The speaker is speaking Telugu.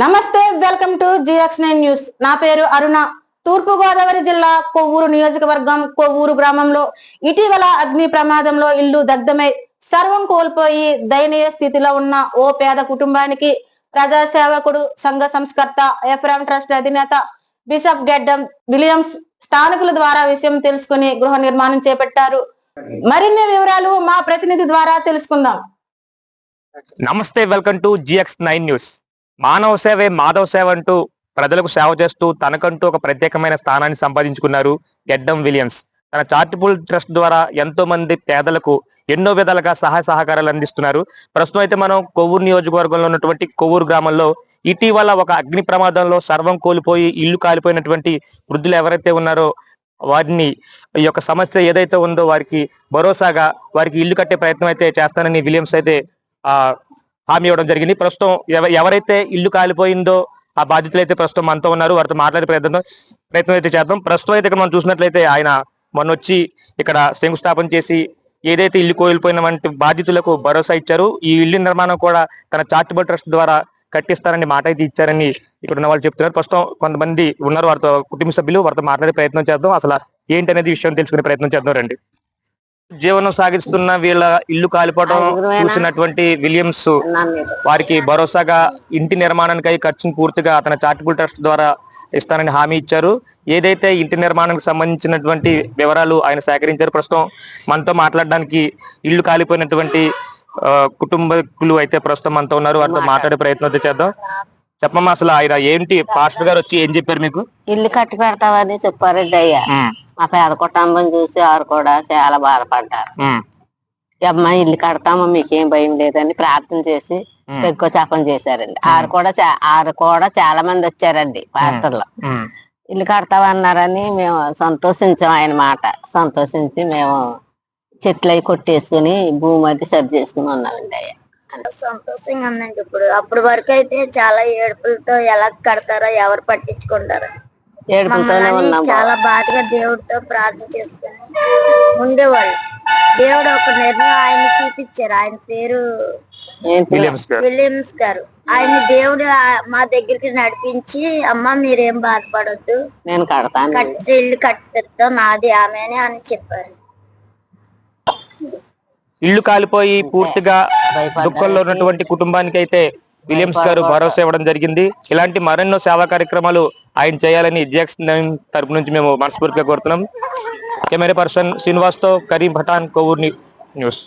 నమస్తే welcome to GX nine news. నా పేరు అరుణ. తూర్పు గోదావరి జిల్లా కొవ్వూరు నియోజకవర్గం కొవ్వూరు గ్రామంలో ఇటీవల అగ్ని ప్రమాదంలో ఇల్లు దగ్ధమై సర్వం కోల్పోయి దయనీయ స్థితిలో ఉన్న ఓ పేద కుటుంబానికి ప్రజా సేవకుడు సంఘ సంస్కర్త ఎఫ్రామ్ ట్రస్ట్ అధినేత బిషప్ గెడ్డం విలియమ్స్ స్థానికుల ద్వారా విషయం తెలుసుకుని గృహ నిర్మాణం చేపట్టారు. మరిన్ని వివరాలు మా ప్రతినిధి ద్వారా తెలుసుకుందాం. నమస్తే welcome to GX nine news. మానవ సేవే మాధవ సేవ అంటూ ప్రజలకు సేవ చేస్తూ తనకంటూ ఒక ప్రత్యేకమైన స్థానాన్ని సంపాదించుకున్నారు గెడ్డం విలియమ్స్. తన చారిటబుల్ ట్రస్ట్ ద్వారా ఎంతో మంది పేదలకు ఎన్నో విధాలుగా సహాయ సహకారాలు అందిస్తున్నారు. ప్రస్తుతం అయితే మనం కొవ్వూరు నియోజకవర్గంలో ఉన్నటువంటి కొవ్వూరు గ్రామంలో ఇటీవల ఒక అగ్ని ప్రమాదంలో సర్వం కోల్పోయి ఇల్లు కాలిపోయినటువంటి వృద్ధులు ఎవరైతే ఉన్నారో వారిని ఈ యొక్క సమస్య ఏదైతే ఉందో వారికి భరోసాగా వారికి ఇల్లు కట్టే ప్రయత్నం అయితే చేస్తానని విలియమ్స్ అయితే ఆ హామీ ఇవ్వడం జరిగింది. ప్రస్తుతం ఎవ- ఎవరైతే ఇల్లు కాలిపోయిందో ఆ బాధితులు అయితే ప్రస్తుతం మనతో ఉన్నారు. వారితో మాట్లాడే ప్రయత్నం ప్రయత్నం అయితే చేద్దాం. ప్రస్తుతం అయితే ఇక్కడ మనం చూసినట్లయితే ఆయన మొన్న వచ్చి ఇక్కడ శంకుస్థాపన చేసి ఏదైతే ఇల్లు కోల్పోయిన వంటి బాధితులకు భరోసా ఇచ్చారు ఈ ఇల్లు నిర్మాణం కూడా తన చార్టబుల్ ట్రస్ట్ ద్వారా కట్టిస్తారని మాట అయితే ఇచ్చారని ఇక్కడ ఉన్న వాళ్ళు చెప్తున్నారు. ప్రస్తుతం కొంతమంది ఉన్నారు వారితో కుటుంబ సభ్యులు వారితో మాట్లాడే ప్రయత్నం చేద్దాం. అసలు ఏంటనేది విషయం తెలుసుకునే ప్రయత్నం చేద్దాం రండి. జీవనం సాగిస్తున్న వీళ్ళ ఇల్లు కాలిపోవడం చూసినటువంటి విలియమ్స్ వారికి భరోసాగా ఇంటి నిర్మాణానికై ఖర్చును పూర్తిగా తన చారిటబుల్ ట్రస్ట్ ద్వారా ఇస్తానని హామీ ఇచ్చారు. ఏదైతే ఇంటి నిర్మాణానికి సంబంధించినటువంటి వివరాలు ఆయన సేకరించారు ప్రస్తుతం మనతో మాట్లాడడానికి ఇల్లు కాలిపోయినటువంటి కుటుంబకులు అయితే ప్రస్తుతం మనతో ఉన్నారు. వారితో మాట్లాడే ప్రయత్నం అయితే చేద్దాం. చెప్పమ్మా అసలు ఆయన ఏంటి పాస్టర్ గారు వచ్చి ఏం చెప్పారు మీకు? ఇల్లు కట్టి పెడతావని చెప్పారండి అయ్యా మా పేద కుటుంబం చూసి వారు కూడా చాలా బాధపడ్డారు. అమ్మాయి ఇల్లు కడతామా? మీకేం భయం లేదని ప్రార్థన చేసి ఎక్కువ చాపం చేశారండి. ఆరు కూడా ఆరు కూడా చాలా మంది వచ్చారండి పాస్టర్లు. ఇల్లు కడతామన్నారని మేము సంతోషించాం ఆయన మాట. సంతోషించి మేము చెట్లు అవి కొట్టేసుకుని భూమి అది సరి చేసుకుని ఉన్నామండి అయ్యా. సంతోషంగా ఉందండి ఇప్పుడు. అప్పుడు వరకు అయితే చాలా ఏడుపులతో ఎలా కడతారో ఎవరు పట్టించుకుంటారో. ఏడుపులతోనే మమ్మల్ని ఉన్నాం. చాలా బాధగా దేవుడితో ప్రార్థన చేసుకుని ఉండేవాళ్ళు. దేవుడు ఒక నిర్ణయం ఆయన చూపించారు. ఆయన పేరు విలియమ్స్ గారు. విలియమ్స్ గారు. ఆయన దేవుడు మా దగ్గరికి నడిపించి అమ్మ మీరేం బాధపడొద్దు. నేను కడతాను. కట్టి ఇల్లు కట్టిద్దాం. నాది ఆమెనే అని చెప్పారు. ఇల్లు కాలిపోయి పూర్తిగా. దుఃఖంలో ఉన్నటువంటి కుటుంబానికి అయితే విలియమ్స్ గారు భరోసా ఇవ్వడం జరిగింది. ఇలాంటి మరెన్నో సేవా కార్యక్రమాలు ఆయన చేయాలని జిఎక్స్ నైన్ తరపు నుంచి మేము మనస్ఫూర్తిగా కోరుతున్నాం. కెమెరా పర్సన్ శ్రీనివాస్తో కరీం పఠాన్ కొవ్వూరు న్యూస్.